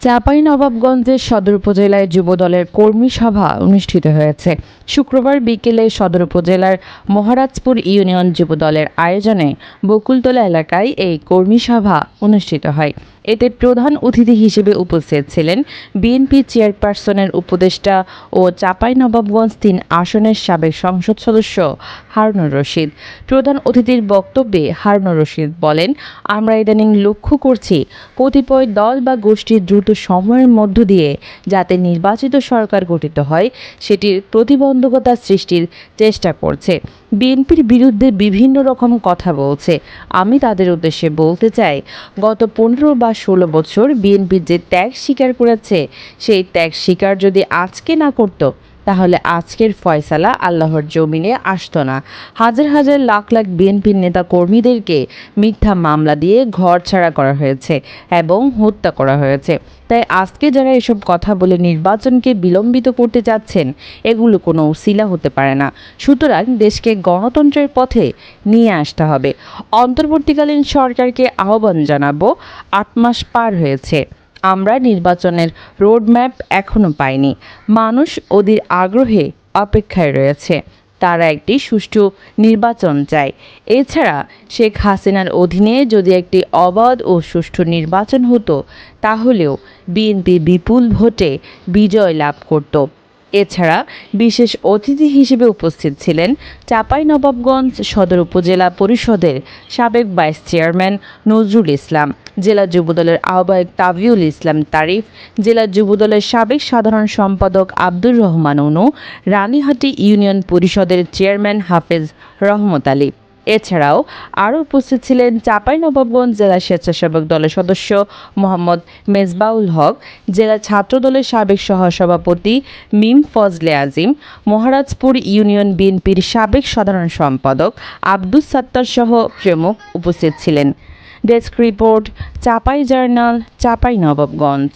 চাঁপাইনবাবগঞ্জের সদর উপজেলায় যুবদলের কর্মী সভা অনুষ্ঠিত হয়েছে। শুক্রবার বিকেলে সদর উপজেলার মহারাজপুর ইউনিয়ন যুবদলের আয়োজনে বকুলতলা এলাকায় এই কর্মী সভা অনুষ্ঠিত হয়। এতে প্রধান অতিথি হিসেবে উপস্থিত ছিলেন বিএনপি চেয়ারপারসনের উপদেষ্টা ও চাঁপাইনবাবগঞ্জ তিন আসনের সাবেক সংসদ সদস্য হারুনুর রশিদ। প্রধান অতিথির বক্তব্যে হারুনুর রশিদ বলেন, আমরা ইদানিং লক্ষ্য করছি কতিপয় দল বা গোষ্ঠী দ্রুত সময়ের মধ্য দিয়ে যাতে নির্বাচিত সরকার গঠিত হয়, সেটির প্রতিবন্ধকতা সৃষ্টির চেষ্টা করছে। বিএনপির বিরুদ্ধে বিভিন্ন রকম কথা বলছে। আমি তাদের উদ্দেশ্যে বলতে চাই, গত পনেরো বা ষোলো বছর বিএনপি যে ত্যাগ স্বীকার করেছে, সেই ত্যাগ স্বীকার যদি আজকে না করতো তাহলে আজকের ফয়সালা আল্লাহর জমিনে আসতো না। হাজার হাজার লাখ লাখ বিএনপির নেতা কর্মীদেরকে মিথ্যা মামলা দিয়ে ঘর ছাড়া করা হয়েছে এবং হত্যা করা হয়েছে। তাই আজকে যারা এসব কথা বলে নির্বাচনকে বিলম্বিত করতে চাচ্ছেন, এগুলো কোনো উসিলা হতে পারে না। সুতরাং দেশকে গণতন্ত্রের পথে নিয়ে আসতে হবে। অন্তর্বর্তীকালীন সরকারকে আহ্বান জানাব, আট মাস পার হয়েছে। আমরা নির্বাচনের রোডম্যাপ এখনও পাইনি। মানুষ ওদের আগ্রহে অপেক্ষায় রয়েছে। তারা একটি সুষ্ঠু নির্বাচন চায়। এছাড়া শেখ হাসিনার অধীনে যদি একটি অবাধ ও সুষ্ঠু নির্বাচন হতো, তাহলেও বিএনপি বিপুল ভোটে বিজয় লাভ করত। এছাড়া বিশেষ অতিথি হিসেবে উপস্থিত ছিলেন চাঁপাইনবাবগঞ্জ সদর উপজেলা পরিষদের সাবেক ভাইস চেয়ারম্যান নজরুল ইসলাম, জেলা যুবদলের আহ্বায়ক তাবিউল ইসলাম তারিফ, জেলা যুবদলের সাবেক সাধারণ সম্পাদক আব্দুর রহমান অনু, রানীহাটি ইউনিয়ন পরিষদের চেয়ারম্যান হাফেজ রহমত আলী। এছাড়াও আরও উপস্থিত ছিলেন চাঁপাইনবাবগঞ্জ জেলা স্বেচ্ছাসেবক দলের সদস্য মোহাম্মদ মেজবাউল হক, জেলা ছাত্র দলের সাবেক সহসভাপতি মিম ফজলে আজিম, মহারাজপুর ইউনিয়ন বিএনপির সাবেক সাধারণ সম্পাদক আব্দুস সাত্তার সহ প্রমুখ উপস্থিত ছিলেন। Desk report, Chapai journal, Chapai Nawabganj.